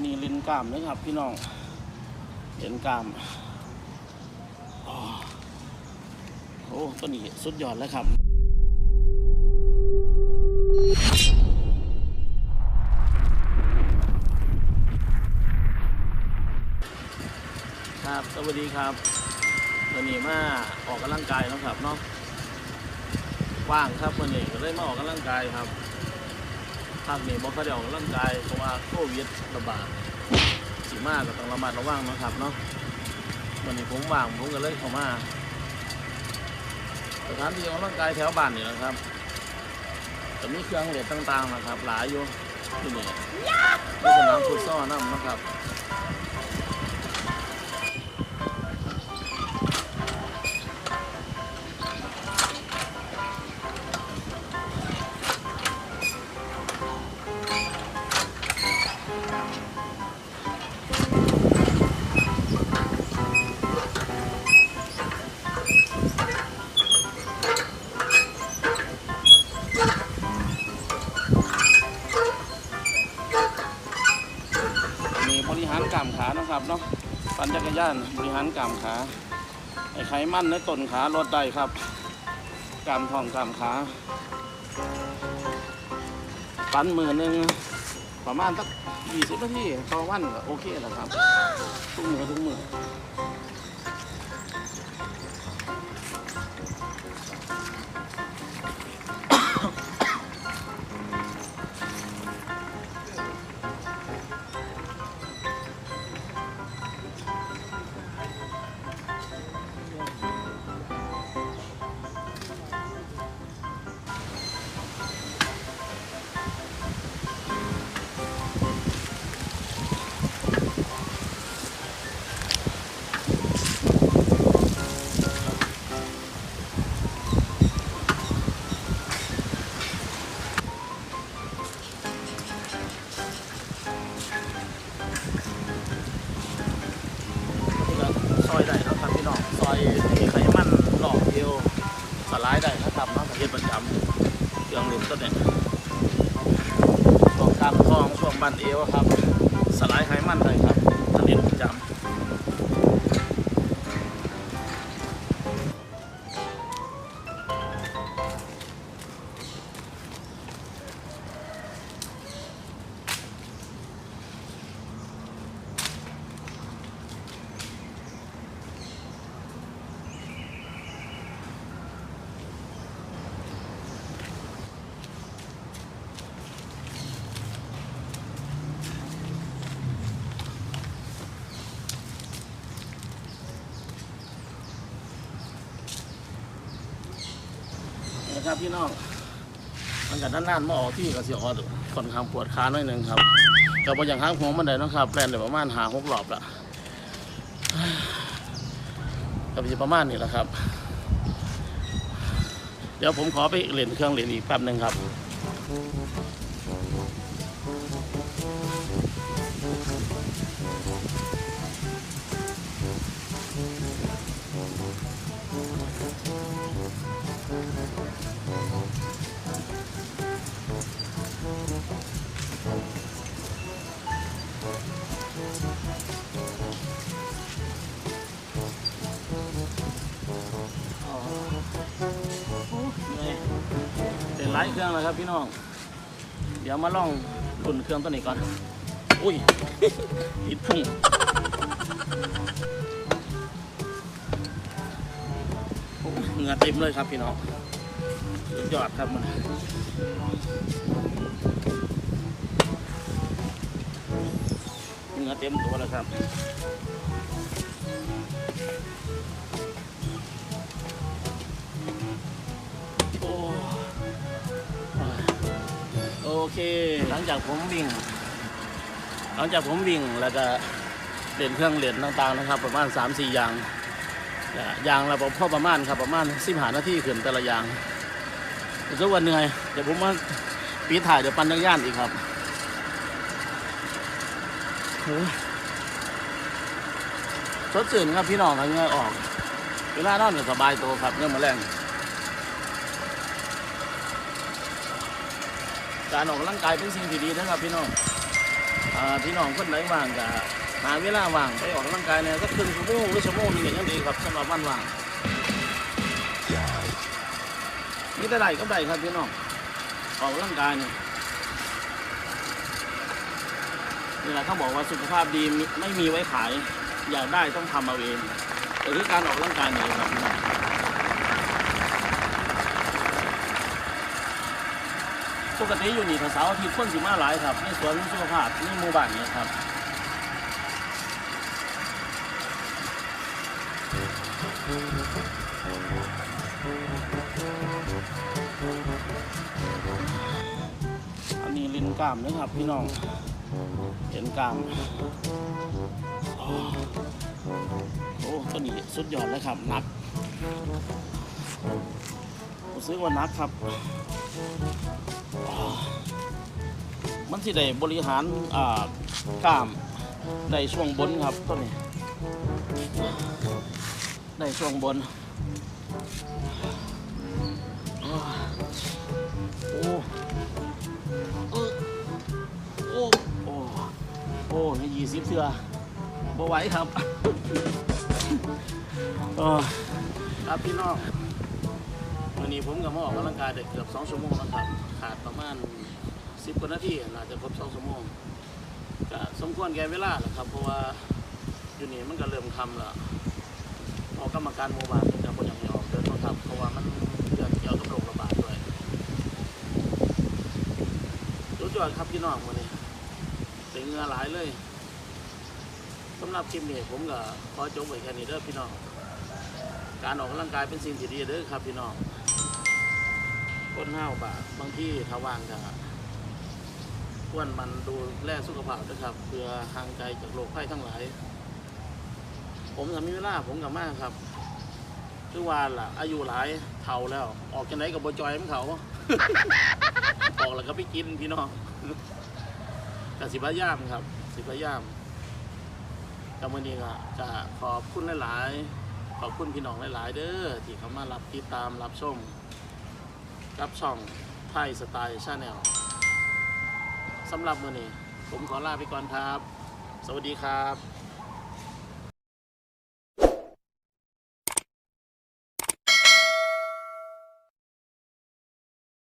นนี้เล่นกล้ามนะครับ พี่น้องเล่นกล้ามโอ้ตัวนี้สุดยอดแล้วครับครับสวัสดีครับวันนี้มาออกกำลังกายนะครับเนาะว่างครับวันนี้ก็เลยมาออกกำลังกายครับ พักนี้บอกเขาเด้ออกร่างกายเพราะว่าโควิดระบาดสีมากก็ต้องระมัดระวังนะครับเนาะวันนี้ผมว่างผมก็เลยเข้ามาสถานที่ออกร่างกายแถวบ้านนี่นะครับจะมีเครื่องเล่นต่างๆนะครับ หลายอยู่ที่นี่มีสนามฟุตซอลนั่นนะครับ รยานบริหารกล้ามขาไอ้ไขมันในต้นขาลดได้ครับกล้ามท้องกล้ามขาปั่นมือหนึ่งประมาณสักยี่สิบนาทีต่อวันก็โอเคแล้วครับทุกมือทุกมือ ซอยได้นะครับพี่น้องซอยมีไขมันหลอกเดียวสลายได้นะครับเนาะประเทศประจำเครื่องเล่นต้นเนี่ยช่งกลางท้องช่วงบันเอวครับ ครับพี่น้องมันกับด้านนๆมาออกที่ก็เสียออดค่อนข้างปวดขาหน่อยหนึ่งครับกับมาอย่างห้างหัวมันได้นะครับแปลนได้ประมาณหาหกหลอบละก็จะประมาณนี้แหละครับ เดี๋ยวผมขอไปเล่นเครื่องเล่นอีกแป๊บหนึ่งครับ ไลท์เครื่องแล้วครับพี่น้อง เดี๋ยวมาลองรุ่นเครื่องตัวนี้ก่อน อุ้ยติดพุ่งเหงื่อเต็มเลยครับพี่น้องยอดครับมัน เหนือเต็มตัวแล้วครับโอ้โอเค หลังจากผมวิ่ง หลังจากผมวิ่งแล้วก็เล่นเครื่องเล่นต่างๆนะครับ ประมาณ3าสี่อย่างอะอย่างละพ่อประมาณครับประมาณสิบหานาทีขึ้นแต่ละอย่างรู้สึกว่าเหนื่อยเดี๋ยวผมมาปีถ่ายเดี๋ยวปั่นจักรยานอีกครับ สดชื่นครับพี่น้องครับเหงื่อออก เวลานอนก็สบายตัวครับเงื่อมาแรงการออกกำลังกายเป็นสิ่งที่ดีนะครับพี่น้องทอ่าพี่น้องคนไหนว่างก็หาเวลาว่างไปออกกำลังกายเนี่ยสักครึ่งชั่วโมงหรือชั่วโมงหนึงก็ยังดีครับสำหรับวันว่างนี่แต่ใดก็ได้ครับพี่น้องออกกำลังกายเนี่ย นี่แหละเขาบอกว่าสุขภาพดีไม่มีไว้ขาย อยากได้ต้องทำเอาเองแต่คือการออกกำลังกายเนี่ยครับปกติอยู่นี่ถ้าเสาร์อาทิตย์คนสิมาหลายครับในสวนสุขภาพในหมู่บ้านเนี่ยครับอันนี้ลิ้นกล้ามนะครับพี่น้อง เห็นกลามโอ้โอ้ตัวนี้สุดยอดเลยครับนักผมซื้อว่านักครับ มันสิได้บริหารอ่ากล้ามได้ช่วงบนครับตัวนี้ได้ช่วงบนโอ้โอ้โอ้โอ้ โอ้ในยี่สิบเสือบ่ไหวครับครับพี่น้องวันนี้ผมกับมาออกกำลังกายได้เกือบสองชั่วโมงแล้วครับ ขาดประมาณสิบกว่านาทีน่าจะครบสองชั่วโมงก็สมควรแก่เวลาแหละครับ เพราะว่าอยู่นี่มันก็เริ่มคำแล้วออกกรรมการหมู่บ้านมันจะบ่อยากให้ออกเดินต้องทำเพราะว่ามันเรื่องเกี่ยวกับโรคระบาดด้วยสุดยอดครับพี่น้องวันนี้ เป็นเงือหลายเลยสำหรับคลิปนี้ผมก็ขอจบไว้แค่นี้เด้อพี่น้อง การออกกำลังกายเป็นสิ่งที่ดีเด้อครับพี่น้องคนห้าวบาทบางที่ถ้าว่างก็ควรมันดูแลสุขภาพด้วยครับ เพื่อห่างไกลจากโรคภัยทั้งหลาย ผมทำมีเวลาผมกับมากครับคือว่าล่ะ อายุหลายเท่าแล้ว ออกจากไหนกับบจอยมันเขาออกแล้วก็ไปกินพี่น้อง กับสิบพยายามครับ สิบพยายามกับวันนี้ก็จะขอบคุณหลาย ๆ ขอบคุณพี่น้องหลาย ๆ เด้อที่เขามารับติดตามรับชม รับช่องไทยสไตล์ชาแนลสำหรับวันนี้ ผมขอลาไปก่อนครับ สวัสดีครับ